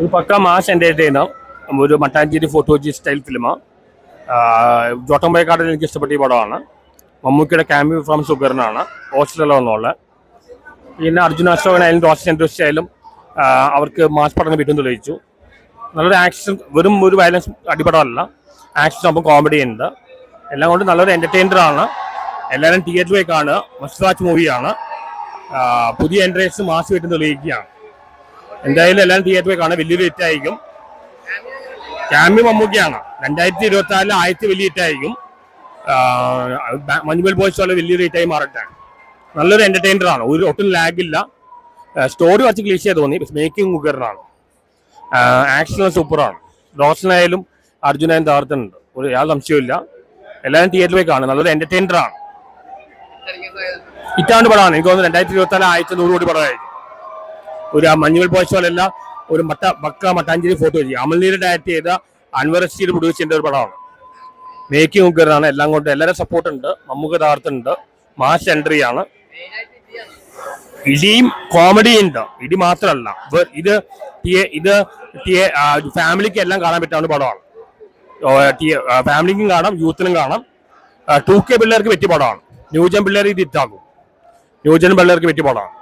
ഒരു പക്ക mass entertainer ഒരു Mattancherry ഫോട്ടോജി style ഫിലിമാണ് ജോട്ടംബൈക്കാട്ടിൽ എനിക്ക് ഇഷ്ടപ്പെട്ട ഈ പടമാണ്. മമ്മൂക്കിയുടെ ക്യാമ്പി ഫ്രം സുഗറിനാണ് ഹോസ്റ്റലിൽ വന്നുള്ളത് പിന്നെ അർജുന അശോകനായാലും റോഷൻ ചന്ദ്രശ് ആയാലും അവർക്ക് മാസ് പഠനം കിട്ടും തെളിയിച്ചു. നല്ലൊരു ആക്ഷൻ വെറും ഒരു വയലൻസ് അടിപടമല്ല. ആക്ഷൻ അപ്പം കോമഡി ഉണ്ട്. എല്ലാം കൊണ്ട് നല്ലൊരു എന്റർടൈനർ ആണ്. എല്ലാവരും കാണുക. മസ്റ്റ് വാച്ച് മൂവിയാണ് പുതിയ എൻട്രേസ് മാസ് കിട്ടും തെളിയിക്കുകയാണ്. എന്തായാലും എല്ലാം തിയേറ്ററിൽ കാണാം വലിയൊരു ഹിറ്റ് ആയിരിക്കും. ക്യാമ്പി മമ്മൂക്കിയാണ് രണ്ടായിരത്തി ഇരുപത്തി നാലിൽ ആയിരത്തി വലിയ ഹിറ്റായിരിക്കും മഞ്ഞുമൽ ബോയ്സ് പോലെ വലിയൊരു ഹിറ്റായി മാറട്ടെ. നല്ലൊരു എന്റർടൈനർ ആണ്. ഒരു ഒട്ടും ലാഗില്ല സ്റ്റോറി കുറച്ച് ക്ലീശ തോന്നി. മേക്കിംഗ് കുക്കറിനാണ് ആക്ഷൻ സൂപ്പറാണ് റോഷനായാലും അർജുനായാലും താർത്തുന്നുണ്ട് ഒരു യാതൊരു സംശയമില്ല എല്ലാവരും തിയേറ്ററിൽ പോയി കാണും. നല്ലൊരു എന്റർടൈനർ ആണ്. ഇറ്റാണ്ട് പടമാണ്. എനിക്ക് തോന്നുന്നു രണ്ടായിരത്തി ഇരുപത്തി നാല് ആയിരത്തി നൂറ് കോടി പടമായിരിക്കും. ഒരു ആ ബോയ്സ് പോലെയല്ല ഒരു മട്ട ബക്ക മട്ടാഞ്ചേരി ഫോട്ടോ ചെയ്യും അമൽനീര് ഡയറ്റ് ചെയ്ത അൻവർ റഷീദ് പ്രൊഡ്യൂസ് ചെയ്ത ഒരു പടമാണ്. മേക്കിംഗ് ഉഗ്രനാണ് എല്ലാം കൊണ്ട് എല്ലാവരും സപ്പോർട്ട് ഉണ്ട്. മമ്മൂക്ക് തകർത്തുണ്ട് മാസ് എൻട്രി ആണ്. ഇടിയും കോമഡി ഉണ്ട്. ഇടി മാത്രമല്ല. ഇത് ഇത് ഫാമിലിക്ക് എല്ലാം കാണാൻ പറ്റാവുന്ന പടമാണ്. ഫാമിലിക്കും കാണാം യൂത്തിനും കാണാം. ടു കെ പിള്ളേർക്ക് പറ്റിയ പടമാണ്. ന്യൂജൻ പിള്ളേർ ഇത് ഇറ്റാകും ന്യൂജൻ പിള്ളേർക്ക് പറ്റിയ പടമാണ്.